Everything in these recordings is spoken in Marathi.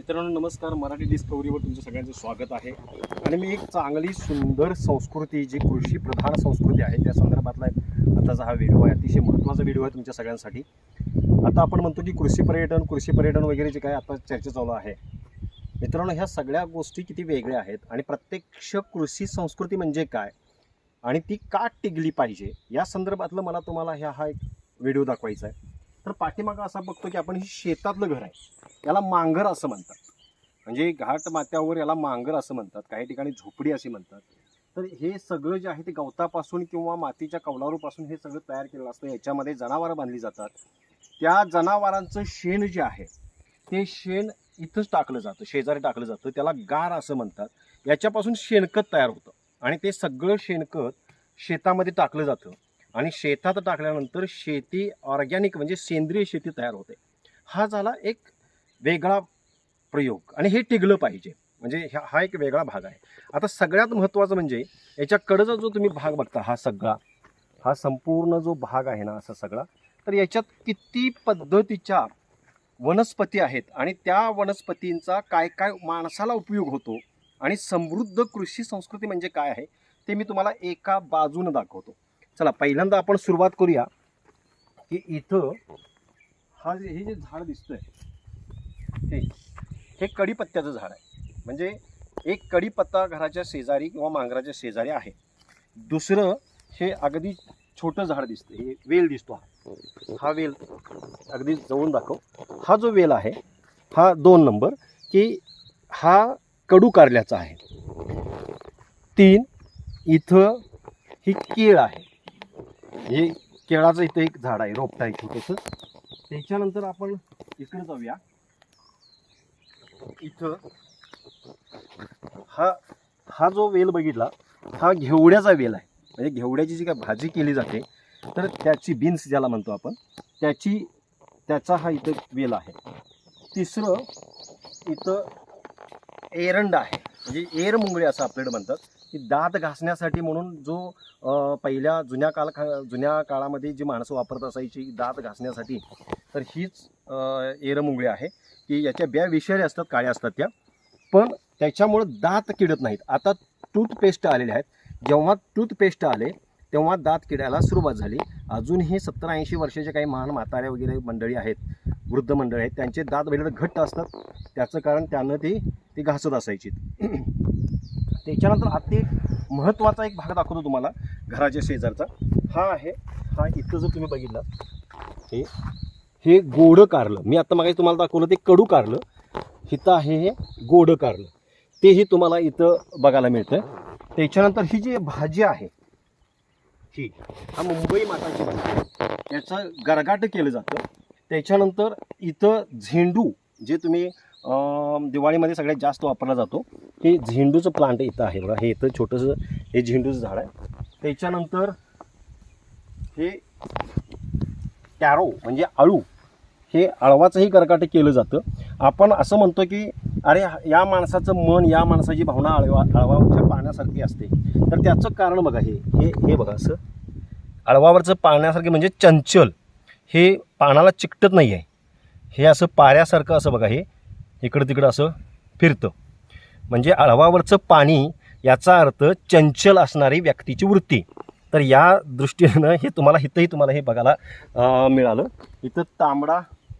मित्रांनो नमस्कार. मराठी डिस्कवरीवर तुमचं सगळ्यांचं स्वागत आहे. आणि मी एक चांगली सुंदर संस्कृती जी कृषी प्रधान संस्कृती आहे त्या संदर्भातला एक आताचा हा व्हिडिओ आहे. अतिशय महत्त्वाचा व्हिडिओ आहे तुमच्या सगळ्यांसाठी. आता आपण म्हणतो की कृषी पर्यटन कृषी पर्यटन वगैरे जे काय आता चर्चा चालू आहे. मित्रांनो ह्या सगळ्या गोष्टी किती वेगळ्या आहेत आणि प्रत्यक्ष कृषी संस्कृती म्हणजे काय? आणि ती का टिकली पाहिजे? या संदर्भातलं मला तुम्हाला ह्या हा एक व्हिडिओ दाखवायचा आहे. तर पाठीमागं असा बघतो की आपण हे शेतातलं घर आहे. याला मांगर असं म्हणतात. म्हणजे घाट मात्यावर याला मांगर असं म्हणतात. काही ठिकाणी झोपडी असे म्हणतात. तर हे सगळं जे आहे ते गवतापासून किंवा मातीच्या कवलारूपासून हे सगळं तयार केलेलं असतं. याच्यामध्ये जनावरं बांधली जातात. त्या जनावरांचं शेण जे आहे ते शेण इथंच टाकलं जातं. शेजारी टाकलं जातं. त्याला गार असं म्हणतात. याच्यापासून शेणखत तयार होतं. आणि ते सगळं शेणखत शेतामध्ये टाकलं जातं. आणि शेतात टाकल्यानंतर शेती ऑर्गॅनिक म्हणजे सेंद्रिय शेती तयार होते. हा झाला एक वेगळा प्रयोग आणि हे टिकलं पाहिजे. म्हणजे ह्या- हा एक वेगळा भाग आहे. आता सगळ्यात महत्त्वाचं म्हणजे याच्याकडचा जो तुम्ही भाग बघता हा सगळा हा संपूर्ण जो भाग आहे ना असा सगळा तर याच्यात किती पद्धतीच्या वनस्पती आहेत आणि त्या वनस्पतींचा काय काय माणसाला उपयोग होतो आणि समृद्ध कृषी संस्कृती म्हणजे काय आहे ते मी तुम्हाला एका बाजूनं दाखवतो. चला पहिल्यांदा आपण सुरुवात करूया की इथं हा जे हे जे झाड दिसतंय हे हे कढीपत्त्याचं झाड आहे. म्हणजे एक कढीपत्ता घराच्या शेजारी किंवा मांगराच्या शेजारी आहे. दुसरं हे अगदी छोटं झाड दिसतं हे वेल दिसतो हा. हा वेल अगदी जवळून दाखव. हा जो वेल आहे हा दोन नंबर की हा कडू कारल्याचा आहे. तीन इथं ही केळ आहे. हे केळाचं इथं एक झाड आहे रोपटा आहे छोटंसं त्याच्यानंतर आपण इकडे जाऊया. इथं हा हा जो वेल बघितला हा घेवड्याचा वेल आहे. म्हणजे घेवड्याची जी काय भाजी केली जाते तर त्याची बीन्स ज्याला म्हणतो आपण त्याची त्याचा हा इथं वेल आहे. तिसरं इथं एरंड आहे. म्हणजे एर मुंगळी असं आपल्याकडे म्हणतात. की दात घासण्यासाठी म्हणून जो पहिल्या जुन्या काल जुन्या काळामध्ये जी माणसं वापरत असायची दात घासण्यासाठी तर हीच एरमुंगळी आहे की याच्या ब्या विषारी असतात काळ्या असतात त्या. पण त्याच्यामुळं दात किडत नाहीत. आता टूथपेस्ट आलेले आहेत. जेव्हा टूथपेस्ट आले तेव्हा दात किडायला सुरुवात झाली. अजूनही सत्तर ऐंशी वर्षाचे काही महान म्हाताऱ्या वगैरे मंडळी आहेत वृद्ध मंडळी आहेत त्यांचे दात वगैरे घट्ट असतात. त्याचं कारण त्यानं ती ती घासत असायची त्याच्यानंतर अति महत्त्वाचा एक भाग दाखवतो तुम्हाला घराच्या शेजारचा. हा आहे हा इथं जर तुम्ही बघितला हे हे गोडं कारलं. मी आत्ता मागायचं तुम्हाला दाखवलं ते कडू कारलं. इथं आहे हे गोडं कारलं. तेही तुम्हाला इथं बघायला मिळतं त्याच्यानंतर ही जी भाजी आहे ही हा मुंबई माताची भाजी. याचं गरगाट केलं जातं. त्याच्यानंतर इथं झेंडू जे तुम्ही दिवाळीमध्ये सगळ्यात जास्त वापरला जातो. हे झेंडूचं प्लांट इथं आहे बघा. हे इथं छोटंसं हे झेंडूचं झाड आहे. त्याच्यानंतर हे टॅरो म्हणजे आळू हे आळवाचंही करकाटे केलं जातं. आपण असं म्हणतो की अरे या माणसाचं मन या माणसाची भावना आळवा आळवाच्या पाण्यासारखी असते. तर त्याचं कारण बघा हे. हे हे बघा असं. आळवावरचं पाण्यासारखे म्हणजे चंचल. हे पानाला चिकटत नाही आहे हे असं पाऱ्यासारखं असं बघा हे. इकडं तिकडं असं फिरतं. म्हणजे आळवावरचं पाणी याचा अर्थ चंचल असणारी व्यक्तीची वृत्ती. तर या दृष्टीनं हे तुम्हाला इथंही तुम्हाला हे बघायला मिळालं. इथं तांबडा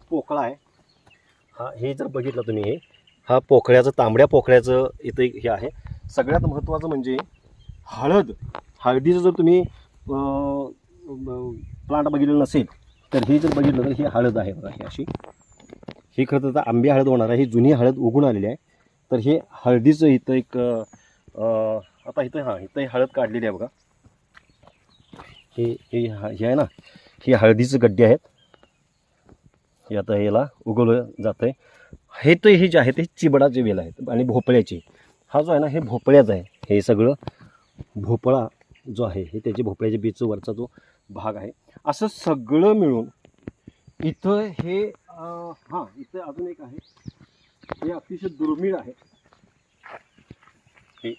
पोकळा आहे. हा हे जर बघितलं तुम्ही हे हा पोकळ्याचं तांबड्या पोकळ्याचं इथं एक हे आहे. सगळ्यात महत्त्वाचं म्हणजे हळद. हळदीचं जर तुम्ही प्लांट बघितलं नसेल तर हे जर बघितलं तर ही हळद आहे बघा ही अशी. ही खरं तर आंबी हळद होणार आहे ही जुनी हळद उगून आलेली आहे. तर हे हळदीचं इथं एक आता इथं हां इथं ही हळद काढलेली आहे बघा. हे हे हे आहे ना ही हळदीचं गड्डे आहेत. हे आता याला उगवलं जातं आहे हे तर हे जे आहे ते चिबडाचे वेल आहेत आणि भोपळ्याचे. हा जो आहे ना हे भोपळ्याचा आहे. हे सगळं भोपळा जो आहे हे त्याचे भोपळ्याच्या बीचवरचा जो भाग आहे. असं सगळं मिळून इथं हे हां इथे अजून एक आहे. हे अतिशय दुर्मिळ आहे. हे.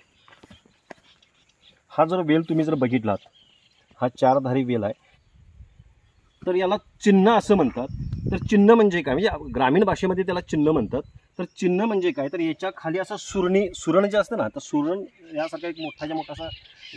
हा जर वेल तुम्ही जर बघितलात हा चारधारी वेल आहे. तर याला चिन्ह असं म्हणतात. तर चिन्ह म्हणजे काय? म्हणजे ग्रामीण भाषेमध्ये त्याला चिन्ह म्हणतात. तर चिन्ह म्हणजे काय? तर याच्या खाली असं सुरणी सुरण जे असतं ना तर सुरण यासारखा एक मोठाच्या मोठा असा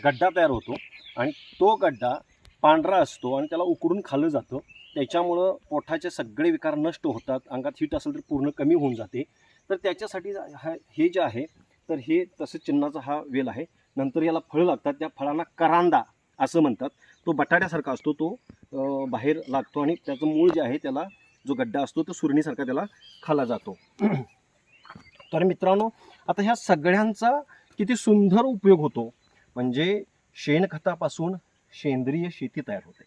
गड्डा तयार होतो. आणि तो गड्डा पांढरा असतो आणि त्याला उकडून खाल्लं जातं. त्याच्यामुळं पोटाचे सगळे विकार नष्ट होतात अंगात हीट असेल तर पूर्ण कमी होऊन जाते. तर त्याच्यासाठी हा हे जे आहे तर हे तसं चिन्हाचा हा वेल आहे. नंतर याला फळं लागतात त्या फळांना करांदा असं म्हणतात. तो बटाट्यासारखा असतो तो बाहेर लागतो आणि त्याचं मूळ जे आहे त्याला जो गड्डा असतो तो सुरणीसारखा त्याला खाला जातो. तर मित्रांनो आता ह्या सगळ्यांचा किती सुंदर उपयोग होतो. म्हणजे शेणखतापासून सेंद्रिय शेती तयार होते.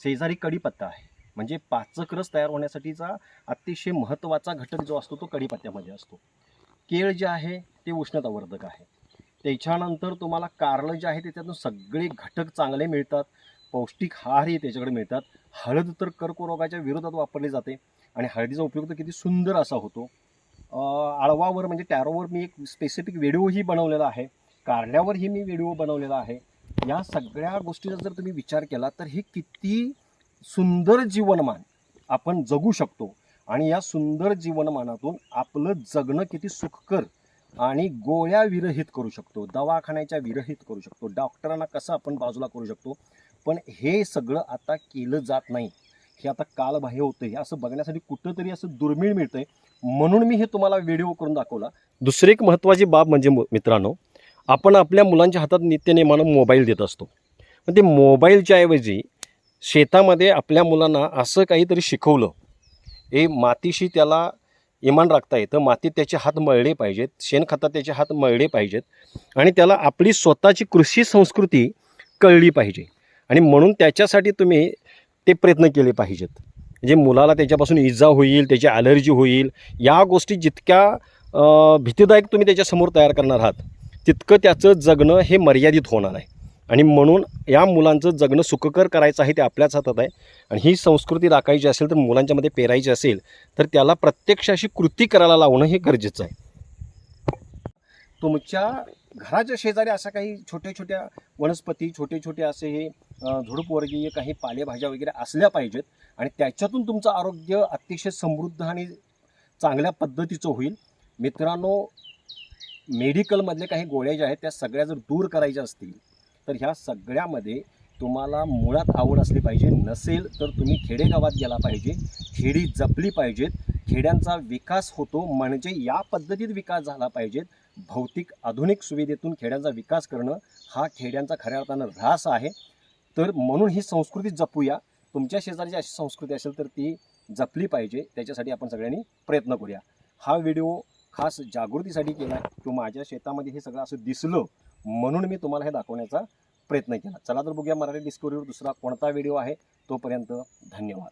शेजारी कढीपत्ता आहे. म्हणजे पाचक रस तयार होण्यासाठीचा अतिशय महत्त्वाचा घटक जो असतो तो कढीपत्त्यामध्ये असतो. केळ जे आहे ते उष्णतावर्धक आहे. त्याच्यानंतर तुम्हाला कारलं जे आहे त्याच्यातून सगळे घटक चांगले मिळतात. पौष्टिक आहारही त्याच्याकडे मिळतात. हळद तर कर्करोगाच्या विरोधात वापरली जाते आणि हळदीचा उपयोग तर किती सुंदर असा होतो. आळवावर म्हणजे टॅरोवर मी एक स्पेसिफिक व्हिडिओही बनवलेला आहे. कारल्यावरही मी व्हिडिओ बनवलेला आहे. या सगळ्या गोष्टीचा जर तुम्ही विचार केला तर हे किती सुंदर जीवनमान आपण जगू शकतो. आणि या सुंदर जीवनमानातून आपलं जगणं किती सुखकर आणि गोळ्या विरहित करू शकतो. दवाखान्याच्या विरहित करू शकतो. डॉक्टरांना कसं आपण बाजूला करू शकतो? पण हे सगळं आता केलं जात नाही. हे आता कालबाह्य होतं. हे असं बघण्यासाठी कुठंतरी असं दुर्मिळ मिळतंय. म्हणून मी हे तुम्हाला व्हिडिओ करून दाखवला. दुसरी एक महत्त्वाची बाब म्हणजे मित्रांनो आपण आपल्या मुलांच्या हातात नित्यनेमानं मोबाईल देत असतो. पण ते मोबाईलच्या ऐवजी शेतामध्ये आपल्या मुलांना असं काहीतरी शिकवलं. हे मातीशी त्याला इमान राखता येतं. मातीत त्याचे हात मळले पाहिजेत. शेणखतात त्याचे हात मळले पाहिजेत. आणि त्याला आपली स्वतःची कृषी संस्कृती कळली पाहिजे. आणि म्हणून त्याच्यासाठी तुम्ही ते प्रयत्न केले पाहिजेत. म्हणजे मुलाला त्याच्यापासून इजा होईल त्याची ॲलर्जी होईल या गोष्टी जितक्या भीतीदायक तुम्ही त्याच्यासमोर तयार करणार आहात तितकं त्याचं जगणं हे मर्यादित होणार आहे. आणि म्हणून या मुलांचं जगणं सुखकर करायचं आहे ते आपल्याच हातात आहे. आणि ही संस्कृती राखायची असेल तर मुलांच्यामध्ये पेरायची असेल तर त्याला प्रत्यक्ष अशी कृती करायला लावणं हे गरजेचं आहे. तुमच्या घराच्या शेजारी अशा काही छोट्या छोट्या वनस्पती छोटे छोटे असे हे झुडूपवर्गीय काही पालेभाज्या वगैरे असल्या पाहिजेत आणि त्याच्यातून तुमचं आरोग्य अतिशय समृद्ध आणि चांगल्या पद्धतीचं होईल. मित्रांनो मेडिकलमधल्या काही गोळ्या ज्या आहेत त्या सगळ्या जर दूर करायच्या असतील तर ह्या सगळ्यामध्ये तुम्हाला मुळात आवड असली पाहिजे. नसेल तर तुम्ही खेडेगावात गेला पाहिजे खेडी जपली पाहिजेत. खेड्यांचा विकास होतो म्हणजे या पद्धतीत विकास झाला पाहिजेत. भौतिक आधुनिक सुविधेतून खेड्यांचा विकास करणं हा खेड्यांचा खऱ्या अर्थानं ऱ्हास आहे. तर म्हणून ही संस्कृती जपूया. तुमच्या शेजारची अशी संस्कृती असेल तर ती जपली पाहिजे. त्याच्यासाठी आपण सगळ्यांनी प्रयत्न करूया. हा व्हिडिओ खास जागृतीसाठी केला आहे किंवा माझ्या शेतामध्ये हे सगळं असं दिसलं म्हणून मी तुम्हाला हे दाखवण्याचा प्रयत्न केला. चला तर बघूया मराठी डिस्कवरीवर दुसरा कोणता व्हिडिओ आहे. तोपर्यंत धन्यवाद.